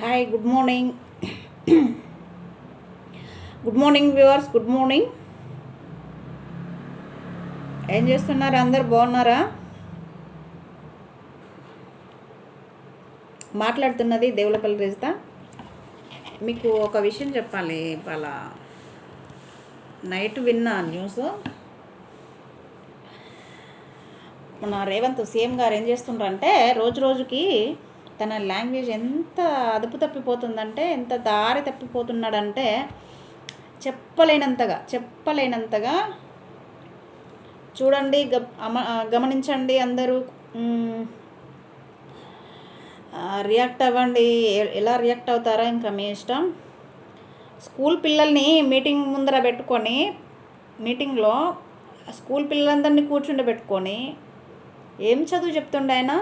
Hi good morning good morning viewers good morning ఏం చేస్తున్నారు? అందరు బాగున్నారా? మాట్లాడుతున్నది దేవులపల్లి రిజిత. మీకు ఒక విషయం చెప్పాలి ఇవాళ. నైట్ విన్నా న్యూస్. మన రేవంత్ సీఎం గారు ఏం చేస్తుండ్రంటే రోజు రోజుకి తన లాంగ్వేజ్ ఎంత అదుపు తప్పిపోతుందంటే ఎంత దారి తప్పిపోతున్నాడంటే చెప్పలేనంతగా చెప్పలేనంతగా చూడండి గ గమనించండి అందరూ. రియాక్ట్ అవ్వండి. ఎలా రియాక్ట్ అవుతారో ఇంకా మీ ఇష్టం. స్కూల్ పిల్లల్ని మీటింగ్ ముందర పెట్టుకొని మీటింగ్లో స్కూల్ పిల్లలందరినీ కూర్చుండబెట్టుకొని ఏం చదువు చెప్తుండే ఆయన?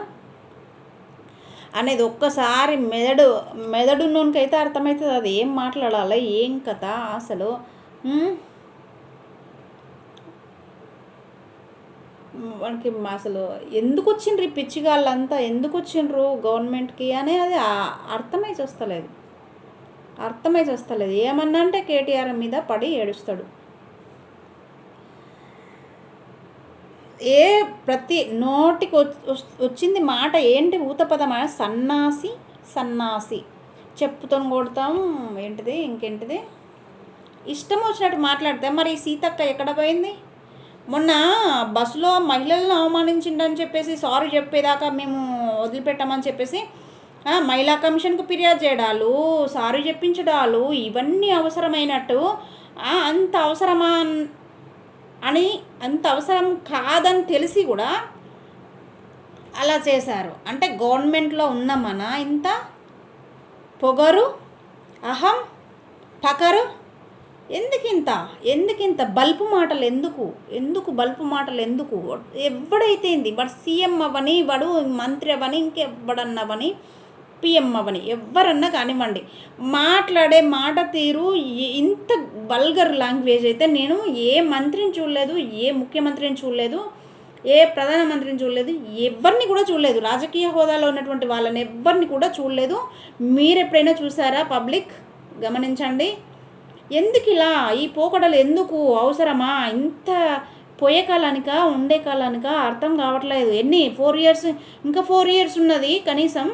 అనేది ఒక్కసారి మెదడు మెదడు నూనెకైతే అర్థమవుతుంది అది ఏం మాట్లాడాలి? ఏం కథ అసలు? మనకి అసలు ఎందుకు వచ్చిండ్రు ఈ పిచ్చిగాళ్ళంతా? ఎందుకు వచ్చిండ్రు గవర్నమెంట్కి? అని అది అర్థమై చూస్తలేదు. అర్థమై చూస్తలేదు. ఏమన్నా అంటే కేటీఆర్ మీద పడి ఏడుస్తాడు. ఏ ప్రతి నోటికి వచ్చింది మాట ఏంటి? ఊతపదమా? సన్నాసి సన్నాసి. చెప్పుతో కొడతాం ఏంటిది? ఇంకేంటిది? ఇష్టం వచ్చినట్టు మాట్లాడితే మరి సీతక్క ఎక్కడ పోయింది? మొన్న బస్సులో మహిళలను అవమానించిండని చెప్పేసి సారీ చెప్పేదాకా మేము వదిలిపెట్టామని చెప్పేసి మహిళా కమిషన్కు ఫిర్యాదు చేయడాలు సారీ చెప్పించడాలు ఇవన్నీ అవసరమైనట్టు అంత అవసరమా అని అంత అవసరం కాదని తెలిసి కూడా అలా చేశారు. అంటే గవర్నమెంట్లో ఉన్న మన ఇంత పొగరు అహం పకరు ఎందుకింత? ఎందుకింత? బల్పు మాటలు ఎందుకు? ఎందుకు బల్పు మాటలు ఎందుకు? ఎవడైతే ఏంది? వాడు సీఎం అవని వాడు మంత్రి అవని ఇంకెవ్వడన్నవని పిఎం అవ్వని ఎవరన్నా కానివ్వండి. మాట్లాడే మాట తీరు ఇంత వల్గర్ లాంగ్వేజ్ అయితే నేను ఏ మంత్రిని చూడలేదు ఏ ముఖ్యమంత్రిని చూడలేదు ఏ ప్రధానమంత్రిని చూడలేదు ఎవరిని కూడా చూడలేదు. రాజకీయ హోదాలో ఉన్నటువంటి వాళ్ళని ఎవరిని కూడా చూడలేదు. మీరు ఎప్పుడైనా చూసారా పబ్లిక్? గమనించండి. ఎందుకు ఇలా? ఈ పోకడలు ఎందుకు? అవసరమా? ఇంత పోయే కాలానిక ఉండే కాలానిక అర్థం కావట్లేదు. ఎన్ని? ఫోర్ ఇయర్స్ ఇంకా ఫోర్ ఇయర్స్ ఉన్నది కనీసం.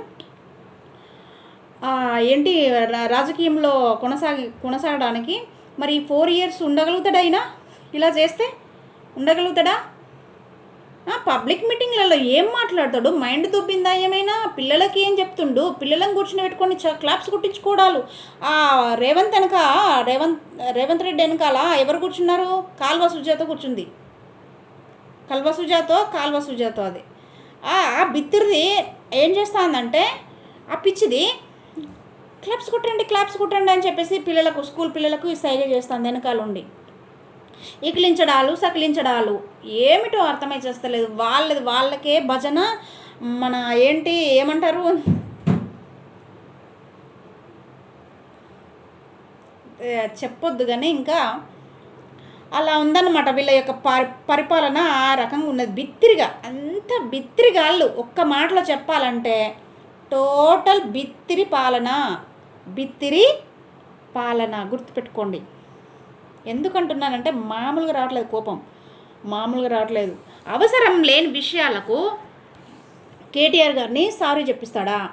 ఏంటి రా- రాజకీయంలో కొనసాగి కొనసాగడానికి మరి ఫోర్ ఇయర్స్ ఉండగలుగుతాడా అయినా ఇలా చేస్తే ఉండగలుగుతాడా? పబ్లిక్ మీటింగ్లలో ఏం మాట్లాడతాడు? మైండ్ దుబ్బిందా ఏమైనా? పిల్లలకి ఏం చెప్తుండు? పిల్లలను కూర్చుని పెట్టుకొని చ క్లాప్స్ కుట్టించుకోవడాలు ఆ రేవంత్ వెనక రేవంత్ రేవంత్ రెడ్డి వెనకాల ఎవరు కూర్చున్నారు? కాల్వ సుజాత కూర్చుంది. కల్వ సుజాతో కాల్వ సుజాతో అది. ఆ బిత్తిరిది ఏం చేస్తుందంటే ఆ పిచ్చిది క్లాప్స్ కొట్టండి క్లాప్స్ కొట్టండి అని చెప్పేసి పిల్లలకు స్కూల్ పిల్లలకు ఈ సైగ చేస్తాను వెనకాల ఉండి ఇకిలించడాలు సకిలించడాలు. ఏమిటో అర్థమై చేస్తలేదు. వాళ్ళది వాళ్ళకే భజన మన ఏంటి ఏమంటారు? చెప్పొద్దు కానీ ఇంకా అలా ఉందన్నమాట వీళ్ళ యొక్క పరి పరిపాలన ఆ రకంగా ఉన్నది. బిత్తిరిగా అంత బిత్తిరిగాళ్ళు ఒక్క మాటలో చెప్పాలంటే టోటల్ బిత్తిరి పాలన. బిత్తిరి పాలన గుర్తుపెట్టుకోండి. ఎందుకంటున్నానంటే మామూలుగా రావట్లేదు కోపం. మామూలుగా రావట్లేదు. అవసరం లేని విషయాలకు కేటీఆర్ గారిని సారీ చెప్పిస్తాడా?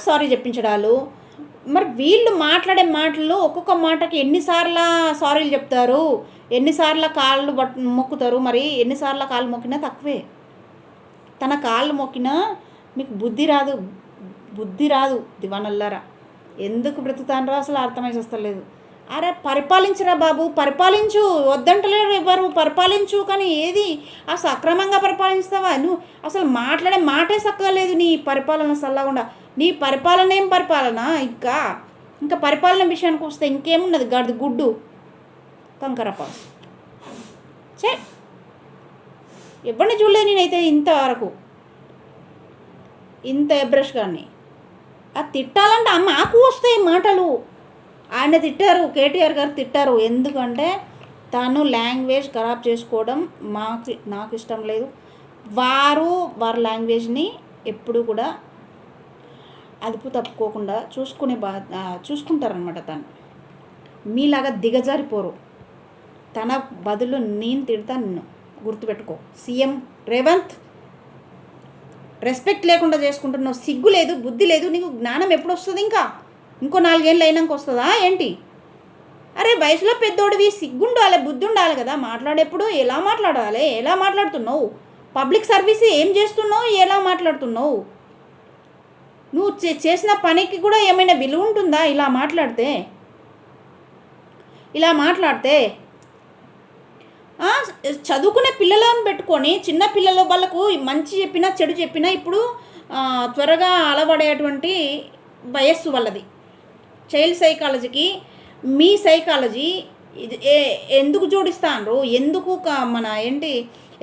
సారీ చెప్పించడాలు మరి వీళ్ళు మాట్లాడే మాటలు ఒక్కొక్క మాటకి ఎన్నిసార్లు సారీలు చెప్తారు? ఎన్నిసార్ల కాళ్ళు బట్ మొక్కుతారు? మరి ఎన్నిసార్లు కాళ్ళు మొక్కినా తక్కువే. తన కాళ్ళు మొక్కినా మీకు బుద్ధి రాదు. బుద్ధి రాదు. దివానల్లారా. ఎందుకు బ్రతుకుతానరో? అసలు అర్థమై వస్తలేదు. అరే పరిపాలించరా బాబు పరిపాలించు. వద్దంటలేరు ఎవరు? పరిపాలించు కానీ ఏది? అసలు అక్రమంగా పరిపాలిస్తావా? నువ్వు అసలు మాట్లాడే మాటే సక్కలేదు నీ పరిపాలన సల్లకుండా నీ పరిపాలన ఏం పరిపాలన? ఇంకా ఇంకా పరిపాలన విషయానికి వస్తే ఇంకేమున్నది? గడిది గుడ్డు. కంకరప చే ఎవరిని చూడలేదు నేనైతే ఇంతవరకు. ఇంత బ్రష్ కానీ ఆ తిట్టాలంటే మాకు వస్తాయి మాటలు. ఆయన తిట్టారు కేటీఆర్ గారు తిట్టారు. ఎందుకంటే తను లాంగ్వేజ్ ఖరాబ్ చేసుకోవడం మాకు నాకు ఇష్టం లేదు. వారు వారి లాంగ్వేజ్ని ఎప్పుడు కూడా అదుపు తప్పుకోకుండా చూసుకునే బా చూసుకుంటారనమాట తను. మీలాగా దిగజారిపోరు. తన బదులు నేను తిడతా నిన్ను గుర్తుపెట్టుకో. సీఎం రేవంత్ రెస్పెక్ట్ లేకుండా చేసుకుంటున్నావు సిగ్గు లేదు బుద్ధి లేదు నీకు జ్ఞానం ఎప్పుడు వస్తుంది ఇంకా? ఇంకో నాలుగేళ్ళు అయినాక వస్తుందా? ఏంటి? అరే వయసులో పెద్దోడివి సిగ్గు ఉండాలి బుద్ధి ఉండాలి కదా మాట్లాడేప్పుడు ఎలా మాట్లాడాలి? ఎలా మాట్లాడుతున్నావు? పబ్లిక్ సర్వీస్ ఏం చేస్తున్నావు? ఎలా మాట్లాడుతున్నావు? నువ్వు చే- చేసిన పనికి కూడా ఏమైనా విలువ ఉంటుందా ఇలా మాట్లాడితే? ఇలా మాట్లాడితే చదువుకునే పిల్లలను పెట్టుకొని చిన్న పిల్లల వాళ్ళకు మంచి చెప్పినా చెడు చెప్పినా ఇప్పుడు త్వరగా అలవడేటువంటి వయస్సు వాళ్ళది. చైల్డ్ సైకాలజీకి మీ సైకాలజీ ఇది ఏ ఎందుకు జోడిస్తాండ్రు? ఎందుకు మన ఏంటి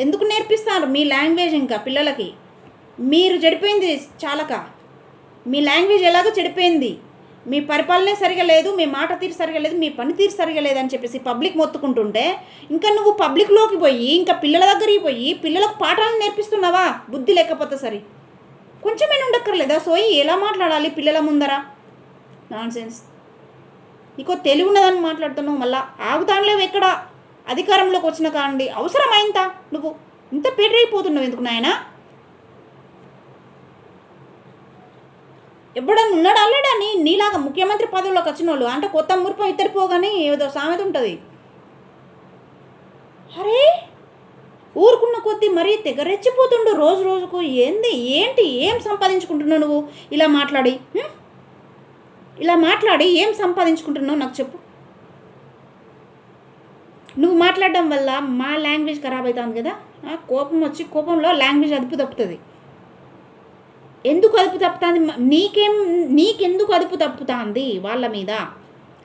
ఎందుకు నేర్పిస్తారు మీ లాంగ్వేజ్ ఇంకా పిల్లలకి? మీరు చెడిపోయింది చాలక. మీ లాంగ్వేజ్ ఎలాగో చెడిపోయింది. మీ పరిపాలనే సరిగా లేదు మీ మాట తీరు సరిగా లేదు మీ పని తీరు సరిగా లేదని చెప్పేసి పబ్లిక్ మొత్తుకుంటుంటే ఇంకా నువ్వు పబ్లిక్లోకి పోయి ఇంకా పిల్లల దగ్గరికి పోయి పిల్లలకు పాఠాలు నేర్పిస్తున్నావా? బుద్ధి లేకపోతే సరే. కొంచెమైనా ఉండక్కర్లేదా? సోయి ఎలా మాట్లాడాలి పిల్లల ముందర? నాన్ సెన్స్ నీకో తెలివి ఉన్నదని మాట్లాడుతున్నావు మళ్ళా ఆగుతానులేవు ఎక్కడ? అధికారంలోకి వచ్చిన కాండి అవసరమైందా నువ్వు? ఇంత పెర్రైపోతున్నావు ఎందుకు నాయనా? ఎప్పుడన్నా ఉన్నాడు అల్లాడా నీ నీలాగా ముఖ్యమంత్రి పదవిలోకి వచ్చిన వాళ్ళు అంటే కొత్త మురిపం ఇద్దరిపోగానే ఏదో సామెత ఉంటుంది. అరే! ఊరుకున్న కొద్దీ మరీ తెగ రెచ్చిపోతుండు రోజు రోజుకు. ఏంది? ఏంటి? ఏం సంపాదించుకుంటున్నావు నువ్వు? ఇలా మాట్లాడి ఇలా మాట్లాడి ఏం సంపాదించుకుంటున్నావు నాకు చెప్పు. నువ్వు మాట్లాడడం వల్ల మా లాంగ్వేజ్ ఖరాబ్ అవుతుంది కదా? కోపం వచ్చి కోపంలో లాంగ్వేజ్ అదుపు తప్పుతుంది. ఎందుకు అదుపు తప్పుతుంది? నీకేం నీకెందుకు అదుపు తప్పుతుంది వాళ్ళ మీద?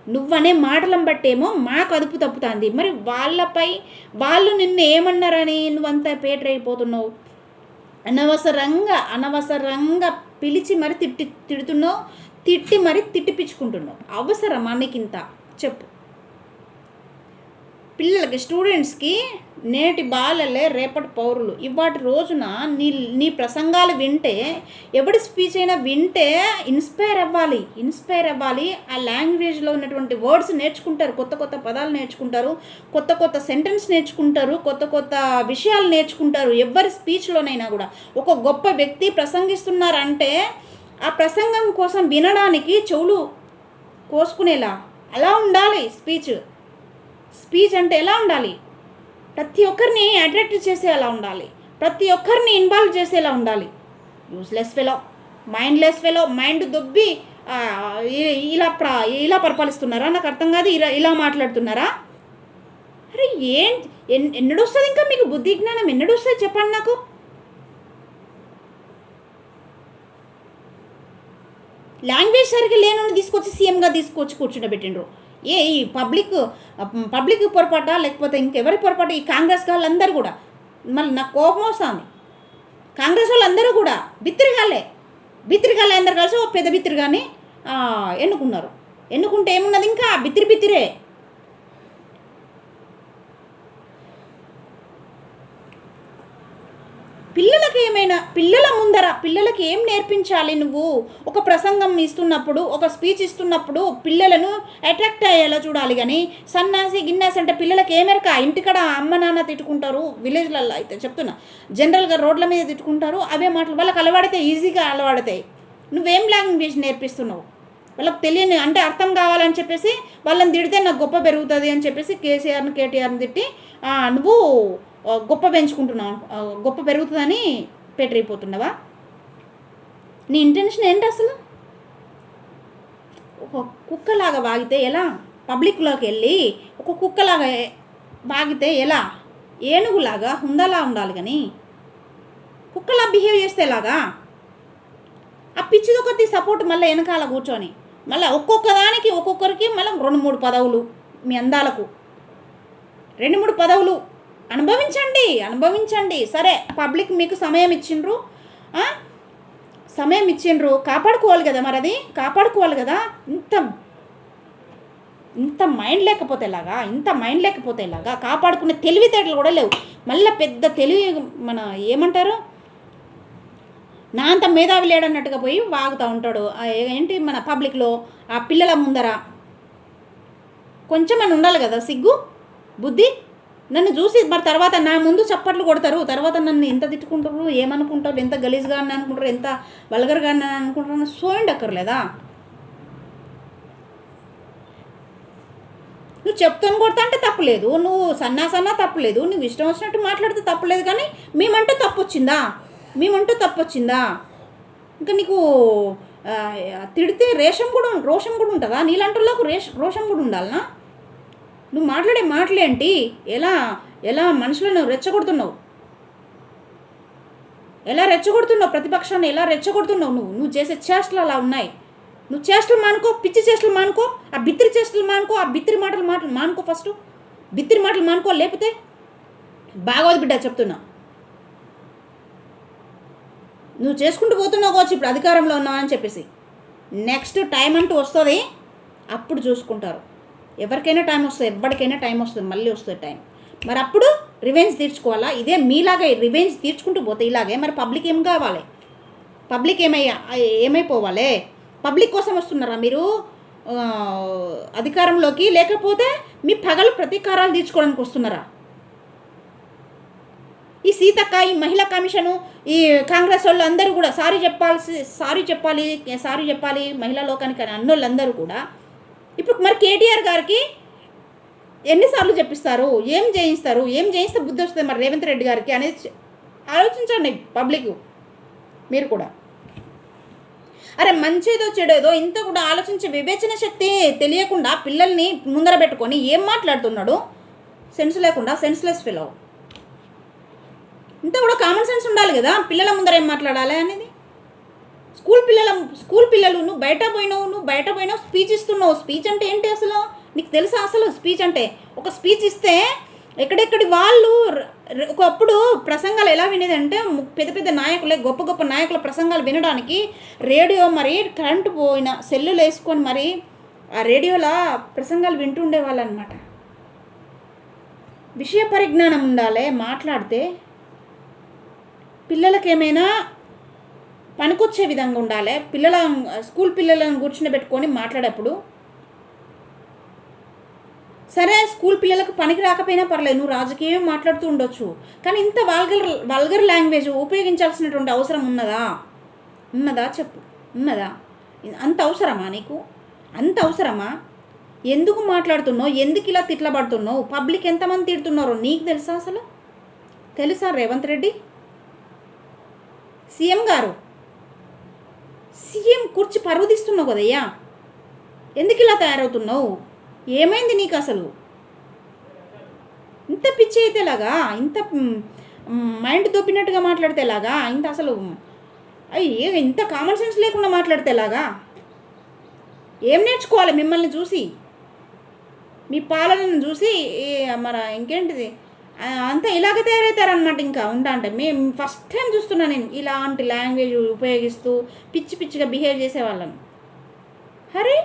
నువ్వనే మాటలను బట్టేమో మాకు అదుపు తప్పుతుంది. మరి వాళ్ళపై వాళ్ళు నిన్ను ఏమన్నారని నువ్వంతా పేటరైపోతున్నావు? అనవసరంగా అనవసరంగా పిలిచి మరి తిట్టి తిడుతున్నావు? తిట్టి మరి తిట్టిపించుకుంటున్నావు అవసరమా నీకింత? చెప్పు. పిల్లలకి స్టూడెంట్స్కి నేటి బాలలే రేపటి పౌరులు. ఇవాటి రోజున నీ నీ ప్రసంగాలు వింటే ఎవడి స్పీచ్ అయినా వింటే ఇన్స్పైర్ అవ్వాలి. ఇన్స్పైర్ అవ్వాలి. ఆ లాంగ్వేజ్లో ఉన్నటువంటి వర్డ్స్ నేర్చుకుంటారు. కొత్త కొత్త పదాలు నేర్చుకుంటారు. కొత్త కొత్త సెంటెన్స్ నేర్చుకుంటారు. కొత్త కొత్త విషయాలు నేర్చుకుంటారు. ఎవరి స్పీచ్లోనైనా కూడా. ఒక గొప్ప వ్యక్తి ప్రసంగిస్తున్నారంటే ఆ ప్రసంగం కోసం వినడానికి చెవులు కోసుకునేలా. అలా ఉండాలి స్పీచ్ స్పీచ్ అంటే ఎలా ఉండాలి? ప్రతి ఒక్కరిని అట్రాక్ట్ చేసేలా ఉండాలి. ప్రతి ఒక్కరిని ఇన్వాల్వ్ చేసేలా ఉండాలి. Useless fellow mindless fellow mind దొబ్బి ఇలా ప్ర ఇలా పరిపాలిస్తున్నారా? నాకు అర్థం కాదు ఇలా ఇలా మాట్లాడుతున్నారా? అరే ఏం ఎన్ ఎన్నడొస్తుంది ఇంకా మీకు బుద్ధి జ్ఞానం? ఎన్నడొస్తుంది చెప్పండి నాకు. లాంగ్వేజ్ సరిగ్గా లేనని తీసుకొచ్చి సీఎంగా తీసుకొచ్చి కూర్చుండబెట్టిండ్రు. ఏ ఈ పబ్లిక్ పబ్లిక్ పొరపాట? లేకపోతే ఇంకెవరి పొరపాటు? ఈ కాంగ్రెస్ వాళ్ళందరూ కూడా. మళ్ళీ నాకు కోపం వస్తుంది కాంగ్రెస్ వాళ్ళందరూ కూడా. బిత్తిరిగాలే బిత్తిరిగాలే అందరు కలిసి ఓ పెద్ద బిత్తిరిగాని ఎన్నుకున్నారు. ఎన్నుకుంటే ఏమున్నది ఇంకా? బిత్తిరి బిత్తిరే పిల్లలకి ఏమైనా పిల్లల ముందర పిల్లలకి ఏం నేర్పించాలి నువ్వు? ఒక ప్రసంగం ఇస్తున్నప్పుడు ఒక స్పీచ్ ఇస్తున్నప్పుడు పిల్లలను అట్రాక్ట్ అయ్యేలా చూడాలి కానీ సన్నాసి గిన్నాసి అంటే పిల్లలకి ఏమెరక ఇంటికాడ అమ్మ నాన్న తిట్టుకుంటారు? విలేజ్లలో అయితే చెప్తున్నా. జనరల్గా రోడ్ల మీద తిట్టుకుంటారు అవే మాటలు వాళ్ళకి అలవాడితే ఈజీగా అలవాడతాయి. నువ్వేం లాంగ్వేజ్ నేర్పిస్తున్నావు? వాళ్ళకి తెలియని అంటే అర్థం కావాలని చెప్పేసి వాళ్ళని తిడితే నాకు గొప్ప పెరుగుతుంది అని చెప్పేసి కేసీఆర్ని కేటీఆర్ని తిట్టి నువ్వు గొప్ప పెంచుకుంటున్నావు గొప్ప పెరుగుతుందని పెట్టరైపోతున్నావా నీ ఇంటెన్షన్ ఏంటి అసలు? ఒక కుక్కలాగా వాగితే ఎలా? పబ్లిక్లోకి వెళ్ళి ఒక కుక్కలాగా వాగితే ఎలా? ఏనుగులాగా హుందలా ఉండాలి కానీ. కుక్కలా బిహేవ్ చేస్తే ఎలాగా? ఆ పిచ్చిదొకటి సపోర్ట్ మళ్ళీ వెనకాల కూర్చొని మళ్ళీ ఒక్కొక్క దానికి ఒక్కొక్కరికి మళ్ళీ రెండు మూడు పదవులు మీ అందాలకు. రెండు మూడు పదవులు. అనుభవించండి అనుభవించండి. సరే పబ్లిక్ మీకు సమయం ఇచ్చిండ్రు. సమయం ఇచ్చిండ్రు. కాపాడుకోవాలి కదా మరి అది కాపాడుకోవాలి కదా? ఇంత ఇంత మైండ్ లేకపోతే ఎలాగా ఇంత మైండ్ లేకపోతే ఎలాగా కాపాడుకునే తెలివితేటలు కూడా లేవు. మళ్ళీ పెద్ద తెలివి మన ఏమంటారు? నా అంత మేధావి లేడన్నట్టుగా పోయి వాగుతూ ఉంటాడు. ఏంటి మన పబ్లిక్లో? ఆ పిల్లల ముందర. కొంచెం అని ఉండాలి కదా సిగ్గు? బుద్ధి? నన్ను చూసి మరి తర్వాత నా ముందు చప్పట్లు కొడతారు. తర్వాత నన్ను ఎంత తిట్టుకుంటారు ఏమనుకుంటారు ఎంత గలీజ్గా అని అనుకుంటారు ఎంత వల్గర్గా అని అనుకుంటారు సోయండి అక్కర్లేదా? నువ్వు చెప్తాను కొడతా అంటే తప్పలేదు. నువ్వు సన్నా సన్నా తప్పులేదు. నువ్వు ఇష్టం వచ్చినట్టు మాట్లాడితే తప్పలేదు కానీ మేమంటూ తప్పు వచ్చిందా మేమంటూ తప్పు వచ్చిందా ఇంకా నీకు తిడితే రేషం కూడా రోషం కూడా ఉంటుందా? నీలాంటి రేష రోషం కూడా ఉండాలనా? నువ్వు మాట్లాడే మాటలేంటి ఎలా ఎలా మనుషులను రెచ్చగొడుతున్నావు? ఎలా రెచ్చగొడుతున్నావు? ప్రతిపక్షాన్ని ఎలా రెచ్చగొడుతున్నావు నువ్వు? నువ్వు చేసే చేష్టలు అలా ఉన్నాయి. నువ్వు చేష్టలు మానుకో పిచ్చి చేష్టలు మానుకో ఆ బిత్తిరి చేష్టలు మానుకో ఆ బిత్తిరి మాటలు మాటలు మానుకో ఫస్ట్. బిత్తిరి మాటలు మానుకో లేకపోతే బాగోదు బిడ్డ చెప్తున్నా. నువ్వు చేసుకుంటూ పోతున్నావు కావచ్చు ఇప్పుడు అధికారంలో ఉన్నావు అని చెప్పేసి. నెక్స్ట్ టైం అంటూ వస్తుంది అప్పుడు చూసుకుంటారు. ఎవరికైనా టైం వస్తుంది ఎవరికైనా టైం వస్తుంది మళ్ళీ వస్తుంది టైం మరి అప్పుడు రివెంజ్ తీర్చుకోవాలా? ఇదే మీలాగే రివెంజ్ తీర్చుకుంటూ పోతే ఇలాగే మరి పబ్లిక్ ఏం కావాలి? పబ్లిక్ ఏమయ్యా ఏమైపోవాలి? పబ్లిక్ కోసం వస్తున్నారా మీరు? అధికారంలోకి లేకపోతే మీ పగలు ప్రతీకారాలు తీర్చుకోవడానికి వస్తున్నారా? ఈ సీతక్క ఈ మహిళా కమిషను ఈ కాంగ్రెస్ వాళ్ళు అందరూ కూడా సారీ చెప్పాల్సి సారీ చెప్పాలి సారీ చెప్పాలి మహిళా లోకానికి అని అన్నోళ్ళందరూ కూడా ఇప్పుడు మరి కేటీఆర్ గారికి ఎన్నిసార్లు చెప్పిస్తారు? ఏం చేయిస్తారు ఏం చేయిస్తే బుద్ధి వస్తుంది మరి రేవంత్ రెడ్డి గారికి అనేది ఆలోచించండి పబ్లిక్. మీరు కూడా. అరే మంచిదో చెడేదో ఇంత కూడా ఆలోచించే వివేచన శక్తి తెలియకుండా పిల్లల్ని ముందర పెట్టుకొని ఏం మాట్లాడుతున్నాడు? సెన్స్ లేకుండా సెన్స్లెస్ ఫిలో. ఇంత కూడా కామన్ సెన్స్ ఉండాలి కదా? పిల్లల ముందర ఏం మాట్లాడాలి అనేది? స్కూల్ పిల్లల స్కూల్ పిల్లలు నువ్వు బయట పోయినావు నువ్వు బయట పోయినావు స్పీచ్ ఇస్తున్నావు. స్పీచ్ అంటే ఏంటి అసలు? నీకు తెలుసా అసలు స్పీచ్ అంటే? ఒక స్పీచ్ ఇస్తే ఎక్కడెక్కడి వాళ్ళు ఒకప్పుడు ప్రసంగాలు ఎలా వినేదంటే పెద్ద పెద్ద నాయకులే గొప్ప గొప్ప నాయకుల ప్రసంగాలు వినడానికి రేడియో మరి కరెంటు పోయిన సెల్లులు వేసుకొని మరి ఆ రేడియోలో ప్రసంగాలు వింటుండే వాళ్ళు అనమాట విషయ పరిజ్ఞానం ఉండాలి మాట్లాడితే పిల్లలకి ఏమైనా పనికొచ్చే విధంగా ఉండాలి. పిల్లల స్కూల్ పిల్లలను కూర్చుని పెట్టుకొని మాట్లాడేప్పుడు సరే స్కూల్ పిల్లలకు పనికి రాకపోయినా పర్లేదు నువ్వు రాజకీయం మాట్లాడుతూ ఉండొచ్చు. కానీ ఇంత వల్గర్ వల్గర్ లాంగ్వేజ్ ఉపయోగించాల్సినటువంటి అవసరం ఉన్నదా? ఉన్నదా చెప్పు. ఉన్నదా? అంత అవసరమా నీకు? అంత అవసరమా? ఎందుకు మాట్లాడుతున్నావు? ఎందుకు ఇలా తిట్లబడుతున్నావు? పబ్లిక్ ఎంతమంది తిడుతున్నారో నీకు తెలుసా అసలు? తెలుసా రేవంత్ రెడ్డి? సీఎం గారు? సీఎం కుర్చీ పర్వదిస్తున్నావు కదయ్యా? ఎందుకు ఇలా తయారవుతున్నావు? ఏమైంది నీకు అసలు? ఇంత పిచ్చి అయితే ఎలాగా? ఇంత మైండ్ దొప్పినట్టుగా మాట్లాడితే ఎలాగా? ఇంత అసలు అయ్యే ఇంత కామన్ సెన్స్ లేకుండా మాట్లాడితే ఎలాగా? ఏం నేర్చుకోవాలి మిమ్మల్ని చూసి? మీ పాలనను చూసి మన ఇంకేంటిది? అంతా ఇలాగే తయారవుతారనమాట ఇంకా ఉంటా అంటే. మేము ఫస్ట్ టైం చూస్తున్నా నేను ఇలాంటి లాంగ్వేజ్ ఉపయోగిస్తూ పిచ్చి పిచ్చిగా బిహేవ్ చేసేవాళ్ళం. హరే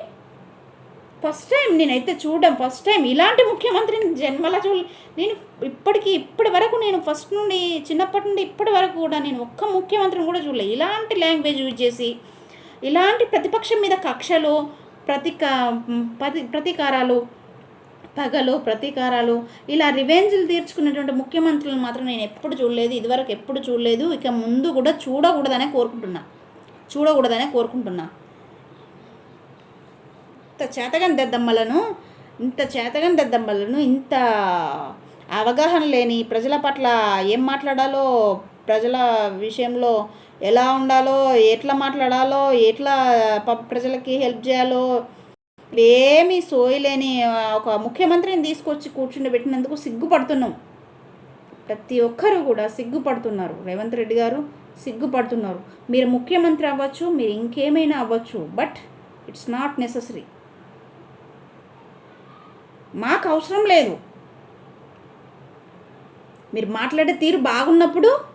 ఫస్ట్ టైం నేనైతే చూడడం ఫస్ట్ టైం ఇలాంటి ముఖ్యమంత్రిని జన్మలా చూ నేను ఇప్పటికీ ఇప్పటి వరకు నేను ఫస్ట్ నుండి చిన్నప్పటి నుండి ఇప్పటి వరకు కూడా నేను ఒక్క ముఖ్యమంత్రిని కూడా చూడలేదు ఇలాంటి లాంగ్వేజ్ యూజ్ చేసి ఇలాంటి ప్రతిపక్షం మీద కక్షలు ప్రతిక ప్రతి ప్రతీకారాలు పగలు ప్రతీకారాలు ఇలా రివెంజ్లు తీర్చుకునేటువంటి ముఖ్యమంత్రులను మాత్రం నేను ఎప్పుడు చూడలేదు ఇదివరకు ఎప్పుడు చూడలేదు. ఇక ముందు కూడా చూడకూడదనే కోరుకుంటున్నా. చూడకూడదనే కోరుకుంటున్నా. ఇంత చేతగని దద్దమ్మలను ఇంత చేతగని దద్దమ్మలను ఇంత అవగాహన లేని ప్రజల పట్ల ఏం మాట్లాడాలో ప్రజల విషయంలో ఎలా ఉండాలో ఎట్లా మాట్లాడాలో ఎట్లా ప- ప్రజలకి హెల్ప్ చేయాలో ఏమీ సోయలేని ఒక ముఖ్యమంత్రిని తీసుకొచ్చి కూర్చుండబెట్టినందుకు సిగ్గుపడుతున్నాం. ప్రతి ఒక్కరు కూడా సిగ్గుపడుతున్నారు. రేవంత్ రెడ్డి గారు సిగ్గుపడుతున్నారు. మీరు ముఖ్యమంత్రి అవ్వచ్చు మీరు ఇంకేమైనా అవ్వచ్చు బట్ ఇట్స్ నాట్ నెససరీ. మాకు అవసరం లేదు. మీరు మాట్లాడే తీరు బాగున్నప్పుడు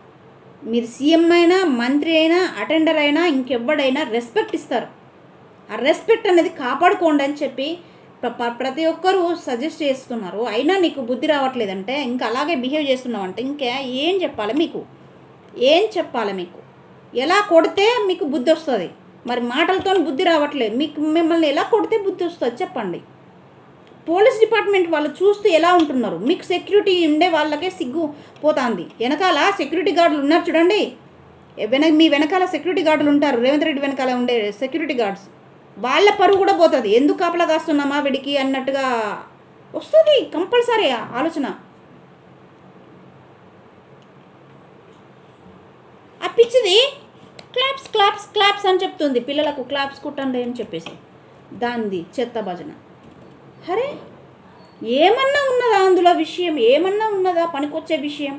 మీరు సీఎం అయినా మంత్రి అయినా అటెండర్ అయినా ఇంకెవ్వడైనా రెస్పెక్ట్ ఇస్తారు. ఆ రెస్పెక్ట్ అనేది కాపాడుకోండి అని చెప్పి ప్రతి ఒక్కరూ సజెస్ట్ చేస్తున్నారు. అయినా నీకు బుద్ధి రావట్లేదంటే ఇంకా అలాగే బిహేవ్ చేస్తున్నావు అంటే ఇంకా ఏం చెప్పాలి మీకు? ఏం చెప్పాలి మీకు? ఎలా కొడితే మీకు బుద్ధి వస్తుంది? మరి మాటలతో బుద్ధి రావట్లేదు. మీకు మిమ్మల్ని ఎలా కొడితే బుద్ధి వస్తుంది చెప్పండి. పోలీస్ డిపార్ట్మెంట్ వాళ్ళు చూస్తూ ఎలా ఉంటున్నారు? మీకు సెక్యూరిటీ ఉండే వాళ్ళకే సిగ్గు పోతుంది. వెనకాల సెక్యూరిటీ గార్డులు ఉన్నారు చూడండి. వెన మీ వెనకాల సెక్యూరిటీ గార్డులు ఉంటారు. రేవంత్ రెడ్డి వెనకాల ఉండే సెక్యూరిటీ గార్డ్స్. వాళ్ళ పరువు కూడా పోతుంది. ఎందుకు కాపలా కాస్తున్నామా వీడికి? అన్నట్టుగా వస్తుంది కంపల్సరీ ఆలోచన. ఆ పిచ్చిది క్లాప్స్ క్లాప్స్ క్లాప్స్ అని చెప్తుంది. పిల్లలకు క్లాప్స్ కుట్టండి అని చెప్పేసి. దాంది చెత్త భజన. అరే ఏమన్నా ఉన్నదా అందులో విషయం? ఏమన్నా ఉన్నదా? పనికొచ్చే విషయం?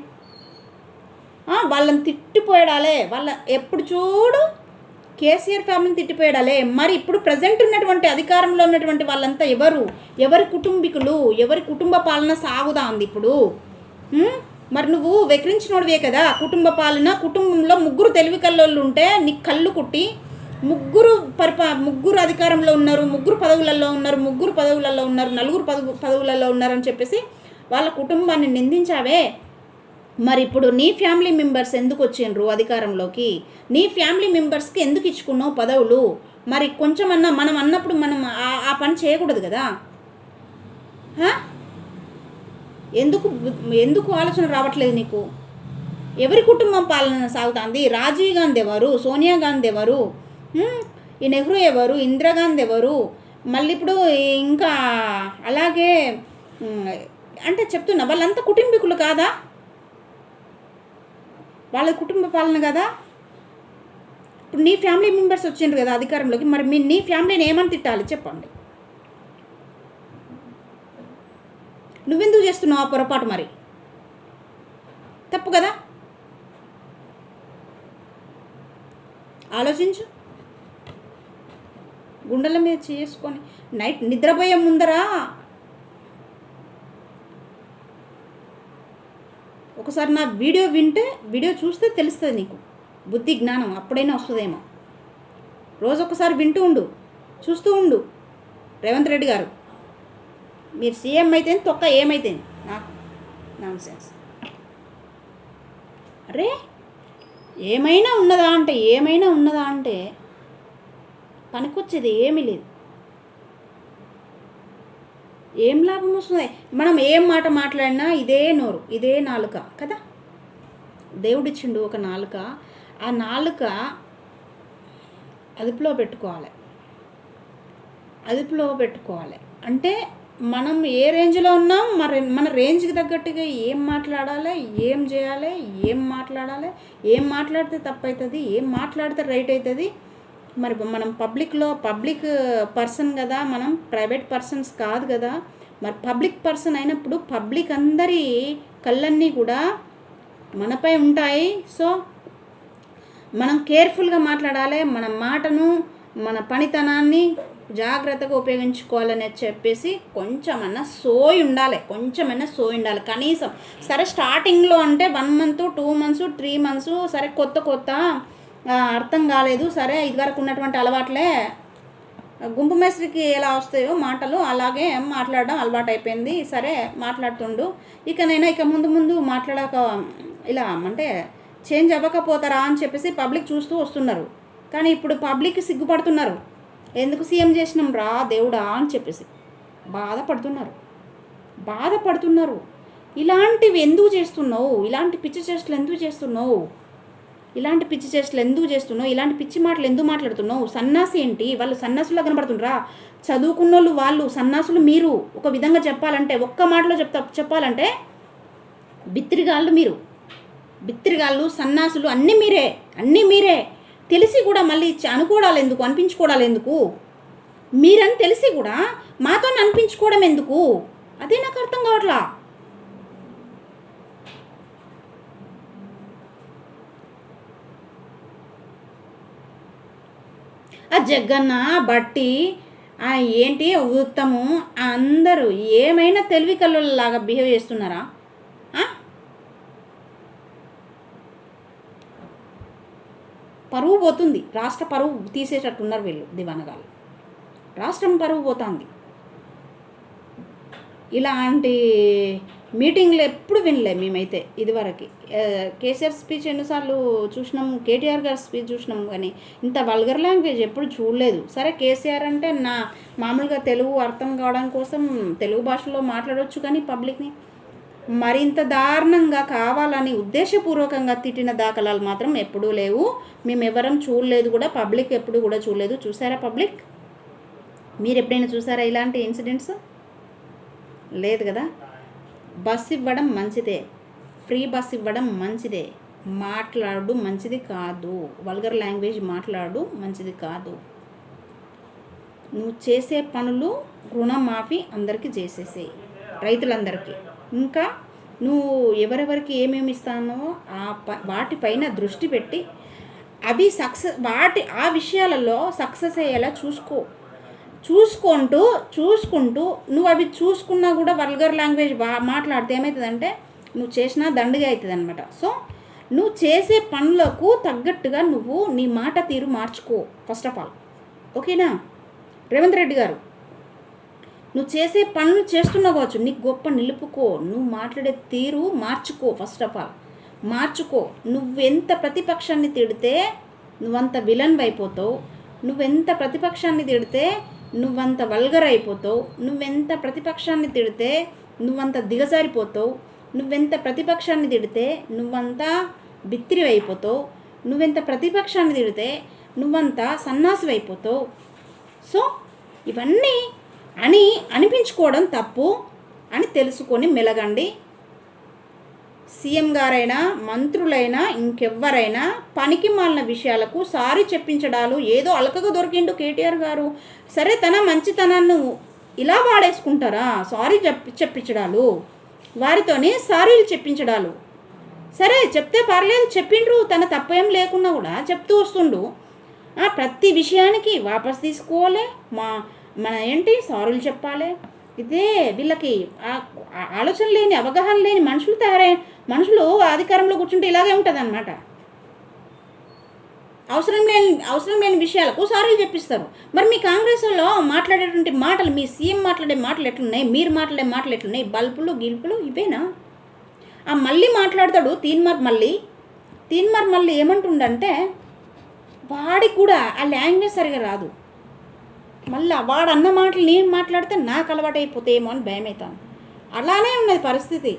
వాళ్ళని తిట్టిపోయడాలే. వాళ్ళ ఎప్పుడు చూడు కేసీఆర్ ఫ్యామిలీని తిట్టిపోయాడాలే. మరి ఇప్పుడు ప్రజెంట్ ఉన్నటువంటి అధికారంలో ఉన్నటువంటి వాళ్ళంతా ఎవరు? ఎవరి కుటుంబీకులు? ఎవరి కుటుంబ పాలన సాగుదా ఉంది ఇప్పుడు? మరి నువ్వు వెక్రించినోడివే కదా. కుటుంబ పాలన కుటుంబంలో ముగ్గురు తెలివి కల్లోళ్ళు ఉంటే నీ కళ్ళు కుట్టి ముగ్గురు పరిపా ముగ్గురు అధికారంలో ఉన్నారు ముగ్గురు పదవులలో ఉన్నారు ముగ్గురు పదవులలో ఉన్నారు నలుగురు పదవు పదవులలో ఉన్నారని చెప్పేసి వాళ్ళ కుటుంబాన్ని నిందించావే. మరి ఇప్పుడు నీ ఫ్యామిలీ మెంబర్స్ ఎందుకు వచ్చిండ్రు అధికారంలోకి? నీ ఫ్యామిలీ మెంబర్స్కి ఎందుకు ఇచ్చుకున్నావు పదవులు? మరి కొంచెం అన్నా మనం అన్నప్పుడు మనం ఆ- ఆ పని చేయకూడదు కదా? ఎందుకు ఎందుకు ఆలోచన రావట్లేదు నీకు? ఎవరి కుటుంబం పాలన సాగుతుంది? రాజీవ్ గాంధీ ఎవరు? సోనియా గాంధీ ఎవరు? ఈ నెహ్రూ ఎవరు? ఇందిరాగాంధీ ఎవరు? మళ్ళీ ఇప్పుడు ఇంకా అలాగే అంటే చెప్తున్నా వాళ్ళంతా కుటుంబీకులు కాదా? వాళ్ళ కుటుంబ పాలన కదా? ఇప్పుడు నీ ఫ్యామిలీ మెంబర్స్ వచ్చిండ్రు కదా అధికారంలోకి మరి మీ నీ ఫ్యామిలీని ఏమని తిట్టాలి? చెప్పండి. నువ్వెందుకు చేస్తున్నావు ఆ పొరపాటు మరి? తప్పు కదా? ఆలోచించు. గుండెల మీద చేసుకొని నైట్ నిద్రపోయే ముందరా ఒకసారి నా వీడియో వింటే వీడియో చూస్తే తెలుస్తుంది నీకు. బుద్ధి జ్ఞానం అప్పుడైనా వస్తుందేమో. రోజు ఒకసారి వింటూ ఉండు చూస్తూ ఉండు రేవంత్ రెడ్డి గారు. మీరు సీఎం అయితే తొక్క ఏమైతే నాకు నాన్ సెన్స్ అరే ఏమైనా ఉన్నదా అంటే ఏమైనా ఉన్నదా అంటే పనికొచ్చేది ఏమీ లేదు. ఏం లాభం వస్తుంది? మనం ఏం మాట మాట్లాడినా ఇదే నోరు ఇదే నాలుక కదా? దేవుడిచ్చిండు ఒక నాలుక. ఆ నాలుక అదుపులో పెట్టుకోవాలి. అదుపులో పెట్టుకోవాలి. అంటే మనం ఏ రేంజ్లో ఉన్నాం మన మన రేంజ్కి తగ్గట్టుగా ఏం మాట్లాడాలి ఏం చేయాలి ఏం మాట్లాడాలి ఏం మాట్లాడితే తప్పు అవుతుంది ఏం మాట్లాడితే రైట్ అవుతుంది మరి మనం పబ్లిక్లో పబ్లిక్ పర్సన్ కదా మనం ప్రైవేట్ పర్సన్స్ కాదు కదా. మరి పబ్లిక్ పర్సన్ అయినప్పుడు పబ్లిక్ అందరి కళ్ళన్నీ కూడా మనపై ఉంటాయి. సో మనం కేర్ఫుల్గా మాట్లాడాలి మన మాటను మన పనితనాన్ని జాగ్రత్తగా ఉపయోగించుకోవాలని చెప్పేసి కొంచెమన్నా సోయి ఉండాలి కొంచెమైనా సోయి ఉండాలి. కనీసం సరే స్టార్టింగ్లో అంటే one month two months three months సరే కొత్త కొత్త అర్థం కాలేదు. సరే ఇదివరకు ఉన్నటువంటి అలవాట్లే గుంపు మేస్త్రికి ఎలా వస్తాయో మాటలు అలాగే మాట్లాడడం అలవాటు అయిపోయింది సరే మాట్లాడుతుండు. ఇక నేను ఇక ముందు ముందు మాట్లాడక ఇలా అంటే చేంజ్ అవ్వకపోతారా అని చెప్పేసి పబ్లిక్ చూస్తూ వస్తున్నారు. కానీ ఇప్పుడు పబ్లిక్ సిగ్గుపడుతున్నారు. ఎందుకు సీఎం చేసినాం? రా దేవుడా అని చెప్పేసి బాధపడుతున్నారు. బాధపడుతున్నారు. ఇలాంటివి ఎందుకు చేస్తున్నావు? ఇలాంటి పిచ్చి చేష్టలు ఎందుకు చేస్తున్నావు? ఇలాంటి పిచ్చి చేష్టలు ఎందుకు చేస్తున్నావు? ఇలాంటి పిచ్చి మాటలు ఎందుకు మాట్లాడుతున్నావు? సన్నాసి ఏంటి? వాళ్ళు సన్నాసులా కనబడుతుండ్రా చదువుకున్నోళ్ళు వాళ్ళు సన్నాసులు మీరు. ఒక విధంగా చెప్పాలంటే ఒక్క మాటలో చెప్తా చెప్పాలంటే బిత్తిరిగాళ్ళు మీరు. బిత్తిరిగాళ్ళు సన్నాసులు అన్నీ మీరే. అన్నీ మీరే. తెలిసి కూడా మళ్ళీ చ- అనుకోవడాలు ఎందుకు? అనిపించుకోవడాలు ఎందుకు? మీరని తెలిసి కూడా మాతో అనిపించుకోవడం ఎందుకు? అదే నాకు అర్థం కావట్లా. ఆ జగ్గన్న బట్టి ఆ ఏంటి ఉత్తము అందరూ ఏమైనా తెలివి కళ్ళలాగా బిహేవ్ చేస్తున్నారా? పరువు పోతుంది. రాష్ట్ర పరువు తీసేటట్టున్నారు వీళ్ళు దివానగాలు రాష్ట్రం పరువు పోతుంది. ఇలాంటి మీటింగ్లో ఎప్పుడు వినలే మేమైతే ఇదివరకు. కేసీఆర్ స్పీచ్ ఎన్నిసార్లు చూసినాం కేటీఆర్ గారి స్పీచ్ చూసినాం కానీ ఇంత వల్గర్ లాంగ్వేజ్ ఎప్పుడు చూడలేదు. సరే కేసీఆర్ అంటే నా మామూలుగా తెలుగు అర్థం కావడం కోసం తెలుగు భాషలో మాట్లాడవచ్చు కానీ పబ్లిక్ని మరింత దారుణంగా కావాలని ఉద్దేశపూర్వకంగా తిట్టిన దాఖలాలు మాత్రం ఎప్పుడూ లేవు. మేము చూడలేదు కూడా పబ్లిక్ ఎప్పుడు కూడా చూడలేదు. చూసారా పబ్లిక్? మీరు ఎప్పుడైనా చూసారా ఇలాంటి ఇన్సిడెంట్స్? లేదు కదా? బస్ ఇవ్వడం మంచిదే. ఫ్రీ బస్ ఇవ్వడం మంచిదే. మాట్లాడు మంచిది కాదు. వల్గర్ లాంగ్వేజ్ మాట్లాడు మంచిది కాదు. నువ్వు చేసే పనులు రుణమాఫీ అందరికీ చేసేసేయి. రైతులందరికీ. ఇంకా నువ్వు ఎవరెవరికి ఏమేమి ఇస్తానో ఆ ప వాటిపైన దృష్టి పెట్టి అవి సక్సెస్ వాటి ఆ విషయాలలో సక్సెస్ అయ్యేలా చూసుకో. చూసుకుంటూ చూసుకుంటూ నువ్వు అవి చూసుకున్నా కూడా వల్గర్ లాంగ్వేజ్ బా మాట్లాడితే ఏమవుతుందంటే నువ్వు చేసినా దండగా అవుతుంది అనమాట సో నువ్వు చేసే పనులకు తగ్గట్టుగా నువ్వు నీ మాట తీరు మార్చుకో ఫస్ట్ ఆఫ్ ఆల్ ఓకేనా? రేవంత్ రెడ్డి గారు నువ్వు చేసే పనులు చేస్తున్నా కావచ్చు నీకు గొప్ప నిలుపుకో నువ్వు మాట్లాడే తీరు మార్చుకో ఫస్ట్ ఆఫ్ ఆల్ మార్చుకో. నువ్వెంత ప్రతిపక్షాన్ని తిడితే నువ్వంత విలన్ అయిపోతావు. నువ్వెంత ప్రతిపక్షాన్ని తిడితే నువ్వంత వల్గర్ అయిపోతావు నువ్వెంత ప్రతిపక్షాన్ని తిడితే నువ్వంత దిగజారిపోతావు నువ్వెంత ప్రతిపక్షాన్ని తిడితే నువ్వంత బిత్తిరి అయిపోతావు నువ్వెంత ప్రతిపక్షాన్ని తిడితే నువ్వంత సన్నాసి అయిపోతావు సో ఇవన్నీ అని అనిపించుకోవడం తప్పు అని తెలుసుకొని మెలగండి. సీఎం గారైనా మంత్రులైనా ఇంకెవ్వరైనా పనికి మాలిన విషయాలకు సారీ చెప్పించడాలు ఏదో అలకగా దొరికిండు కేటీఆర్ గారు. సరే తన మంచితనాన్ని ఇలా వాడేసుకుంటారా? సారీ చెప్పి చెప్పించడాలు. వారితోనే సారీలు చెప్పించడాలు. సరే చెప్తే పర్లేదు చెప్పిండ్రు తన తప్పేం లేకున్నా కూడా చెప్తూ వస్తుండు. ఆ, ప్రతి విషయానికి వాపస్ తీసుకోవాలి. మా మన ఏంటి? సారీలు చెప్పాలి. ఇదే వీళ్ళకి ఆలోచన లేని అవగాహన లేని మనుషులు తయారై మనుషులు అధికారంలో కూర్చుంటే ఇలాగే ఉంటుంది అనమాట అవసరం లేని అవసరం లేని విషయాలకు సారీలు చెప్పిస్తారు. మరి మీ కాంగ్రెస్లో మాట్లాడేటువంటి మాటలు మీ సీఎం మాట్లాడే మాటలు ఎట్లున్నాయి? మీరు మాట్లాడే మాటలు ఎట్లున్నాయి? బల్పులు గిల్పులు ఇవేనా? ఆ మళ్ళీ మాట్లాడతాడు తీన్మార్ మళ్ళీ. తీన్మార్ మళ్ళీ ఏమంటుండంటే వాడికి కూడా ఆ లాంగ్వేజ్ సరిగా రాదు. మళ్ళీ వాడు అన్న మాటలు నేను మాట్లాడితే నాకు అలవాటైపోతాయేమో అని భయం అవుతాను అలానే ఉన్నది పరిస్థితి.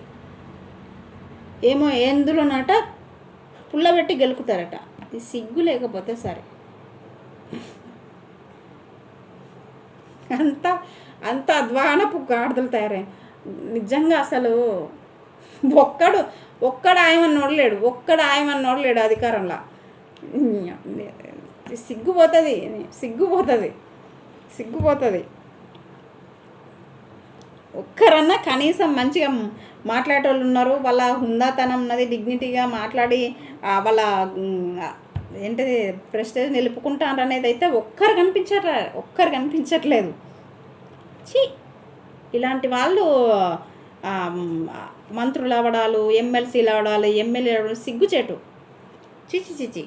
ఏమో ఎందులోనట పుల్లబెట్టి గెలుకుతారట. ఇది సిగ్గు లేకపోతే సరే. అంత అంత అధ్వానపు గాడిదలు తయారై నిజంగా అసలు ఒక్కడు ఒక్కడు ఆయమని నోడలేడు ఒక్కడు ఆయమని నోడలేడు అధికారంలో. సిగ్గుపోతుంది సిగ్గుపోతుంది. సిగ్గుపోతుంది. ఒక్కరన్నా కనీసం మంచిగా మాట్లాడేటోళ్ళు ఉన్నారు. వాళ్ళ హుందాతనం ఉన్నది డిగ్నిటీగా మాట్లాడి వాళ్ళ ఏంటిది ప్రెస్టేజ్ నిలుపుకుంటారు అనేది అయితే ఒక్కరు కనిపించట్లే ఒక్కరు కనిపించట్లేదు. ఛీ! ఇలాంటి వాళ్ళు మంత్రులు అవడాలు ఎమ్మెల్సీలు అవడాలు ఎమ్మెల్యే అవడాలు సిగ్గుచేటు. చిచి చిచి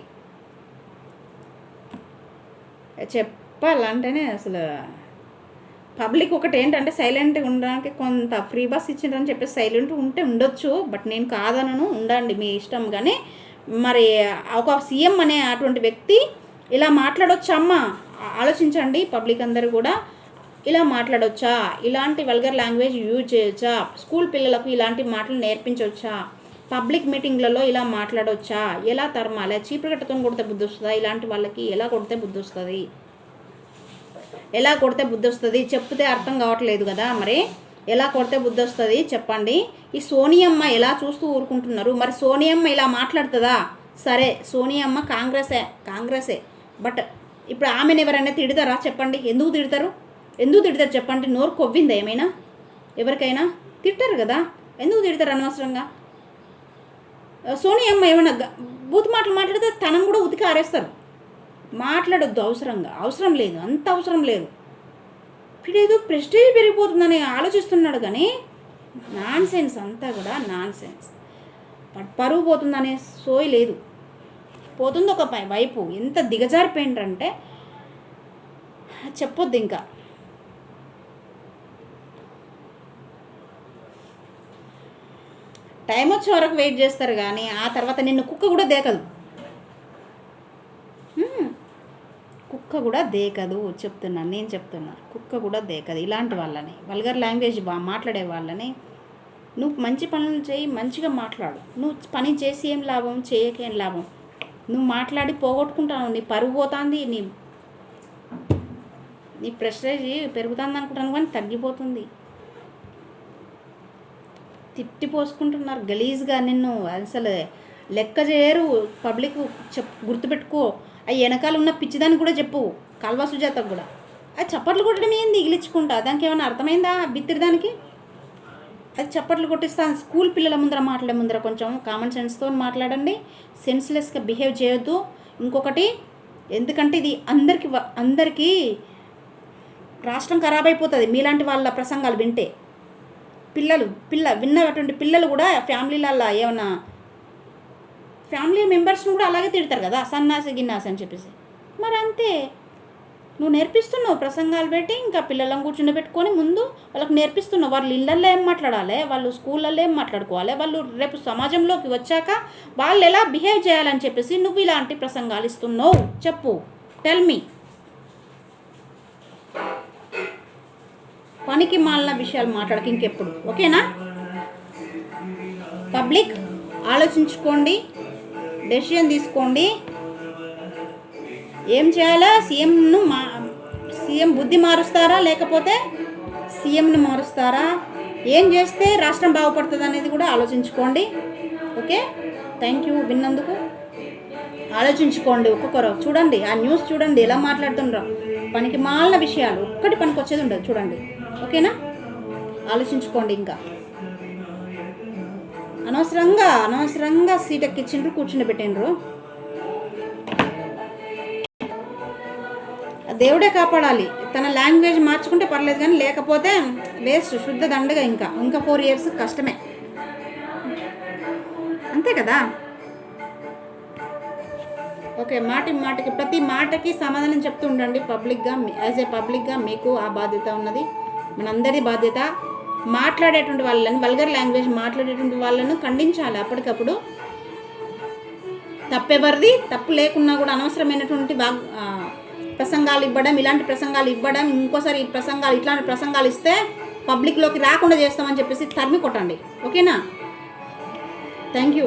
చెప్పాలంటేనే అసలు పబ్లిక్ ఒకటి ఏంటంటే సైలెంట్గా ఉండడానికి కొంత ఫ్రీ బస్ ఇచ్చిండ్రని చెప్పేసి సైలెంట్ ఉంటే ఉండొచ్చు బట్ నేను కాదనను ఉండండి మీ ఇష్టం. కానీ మరి ఒక సీఎం అనే అటువంటి వ్యక్తి ఇలా మాట్లాడొచ్చా అమ్మ ఆలోచించండి పబ్లిక్ అందరూ కూడా. ఇలా మాట్లాడొచ్చా? ఇలాంటి వల్గర్ లాంగ్వేజ్ యూజ్ చేయొచ్చా? స్కూల్ పిల్లలకు ఇలాంటి మాటలు నేర్పించవచ్చా పబ్లిక్ మీటింగ్లలో ఇలా మాట్లాడొచ్చా? ఎలా తరమాలి? చీపురుగట్టతో కొడితే బుద్ధి వస్తుందా? ఇలాంటి వాళ్ళకి ఎలా కొడితే బుద్ధి వస్తుంది? ఎలా కొడితే బుద్ధి వస్తుంది? చెప్తే అర్థం కావట్లేదు కదా మరి. ఎలా కొడితే బుద్ధి వస్తుంది? చెప్పండి. ఈ సోనియమ్మ ఎలా చూస్తూ ఊరుకుంటున్నారు? మరి సోనియమ్మ ఇలా మాట్లాడుతుందా? సరే సోనియమ్మ కాంగ్రెసే కాంగ్రెసే. బట్ ఇప్పుడు ఆమెను ఎవరైనా తిడతారా? చెప్పండి. ఎందుకు తిడతారు? ఎందుకు తిడతారు చెప్పండి. నోరు కొవ్విందా ఏమైనా? ఎవరికైనా? తిట్టారు కదా. ఎందుకు తిడతారు అనవసరంగా? సోనియమ్మ ఏమైనా బూత్ మాటలు మాట్లాడితే తనం కూడా ఉతికి ఆరేస్తారు. మాట్లాడొద్దు అవసరంగా. అవసరం లేదు. అంత అవసరం లేదు. వీడేదో ప్రెస్టేజ్ పెరిగిపోతుందని ఆలోచిస్తున్నాడు కానీ నాన్ సెన్స్ అంతా కూడా నాన్ సెన్స్ పరువు పోతుందనే సోయి లేదు. పోతుంది ఒక పై- వైపు. ఎంత దిగజారిపోయిండ్రంటే చెప్పొద్దు ఇంకా. టైం వచ్చే వరకు వెయిట్ చేస్తారు కానీ ఆ తర్వాత నిన్ను కుక్క కూడా దేకదు. కుక్క కూడా దేకదు చెప్తున్నాను నేను చెప్తున్నా. కుక్క కూడా దేకదు. ఇలాంటి వాళ్ళని వల్గర్ లాంగ్వేజ్ బా మాట్లాడే వాళ్ళని నువ్వు మంచి పనులు చేయి మంచిగా మాట్లాడు. నువ్వు పని చేసి ఏం లాభం చేయకేం లాభం? నువ్వు మాట్లాడి పోగొట్టుకుంటావు నీ పరుగు పోతుంది నీ నీ ప్రెస్టేజ్ పెరుగుతుంది అనుకుంటాను కానీ తగ్గిపోతుంది. తిట్టి పోసుకుంటున్నారు. గలీజ్గా నిన్ను అసలు లెక్క చేయరు. పబ్లిక్ చెప్ గుర్తుపెట్టుకో. ఆ వెనకాల ఉన్న పిచ్చిదాన్ని కూడా చెప్పు. కల్వా సుజాతకు కూడా. అది చప్పట్లు కొట్టడం ఏంది? ఇగిలించుకుంటా. దానికి ఏమైనా అర్థమైందా బిత్తిరి దానికి? అది చప్పట్లు కొట్టిస్తాను స్కూల్ పిల్లల ముందర మాట్లాడే ముందర కొంచెం కామన్ సెన్స్తో మాట్లాడండి. సెన్స్లెస్గా బిహేవ్ చేయొద్దు. ఇంకొకటి ఎందుకంటే ఇది అందరికి వ- అందరికీ రాష్ట్రం ఖరాబ్ అయిపోతుంది. మీలాంటి వాళ్ళ ప్రసంగాలు వింటే. పిల్లలు పిల్ల విన్నటువంటి పిల్లలు కూడా ఫ్యామిలీలల్లో ఏమైనా ఫ్యామిలీ మెంబర్స్ని కూడా అలాగే తిడతారు కదా సన్నాసి గిన్నాసి అని చెప్పేసి. మరి అంతే. నువ్వు నేర్పిస్తున్నావు ప్రసంగాలు పెట్టి ఇంకా పిల్లలను కూర్చుని పెట్టుకొని ముందు వాళ్ళకి నేర్పిస్తున్నావు. వాళ్ళు ఇళ్ళల్లో ఏం మాట్లాడాలి? వాళ్ళు స్కూళ్ళల్లో ఏం మాట్లాడుకోవాలి? వాళ్ళు రేపు సమాజంలోకి వచ్చాక వాళ్ళు ఎలా బిహేవ్ చేయాలని చెప్పేసి నువ్వు ఇలాంటి ప్రసంగాలు ఇస్తున్నావు. చెప్పు. టెల్ మీ పనికి మాలిన విషయాలు మాట్లాడక ఇంకెప్పుడు. ఓకేనా? పబ్లిక్ ఆలోచించుకోండి. డెసిషన్ తీసుకోండి. ఏం చేయాలా? సీఎంను మా సీఎం బుద్ధి మారుస్తారా? లేకపోతే సీఎంను మారుస్తారా? ఏం చేస్తే రాష్ట్రం బాగుపడుతుంది అనేది కూడా ఆలోచించుకోండి. ఓకే? థ్యాంక్ యూ విన్నందుకు. ఆలోచించుకోండి ఒక్కొక్కరు. చూడండి ఆ న్యూస్ చూడండి ఎలా మాట్లాడుతుండ్రో. పనికి మాలిన విషయాలు ఒక్కటి పనికి వచ్చేది ఉండదు చూడండి. ఓకేనా? ఆలోచించుకోండి ఇంకా. అనవసరంగా అనవసరంగా సీట్ ఎక్కించిండ్రు కూర్చుని పెట్టిండ్రు. దేవుడే కాపాడాలి. తన లాంగ్వేజ్ మార్చుకుంటే పర్లేదు కానీ లేకపోతే వేస్ట్ శుద్ధ దండగా ఇంకా. ఇంకా ఫోర్ ఇయర్స్ కష్టమే. అంతే కదా? ఓకే మాటి మాటకి ప్రతి మాటకి సమాధానం చెప్తూ ఉండండి. పబ్లిక్గా యాజ్ ఏ పబ్లిక్గా మీకు ఆ బాధ్యత ఉన్నది. మనందరి బాధ్యత. మాట్లాడేటువంటి వాళ్ళని వల్గర్ లాంగ్వేజ్ మాట్లాడేటువంటి వాళ్ళను ఖండించాలి. అప్పటికప్పుడు తప్పెవరిది? తప్పు లేకున్నా కూడా అనవసరమైనటువంటి వాగ్ ప్రసంగాలు ఇవ్వడం ఇలాంటి ప్రసంగాలు ఇవ్వడం ఇంకోసారి ఈ ప్రసంగాలు ఇట్లాంటి ప్రసంగాలు ఇస్తే పబ్లిక్లోకి రాకుండా చేస్తామని చెప్పేసి తరిమి కొట్టండి. ఓకేనా? Thank you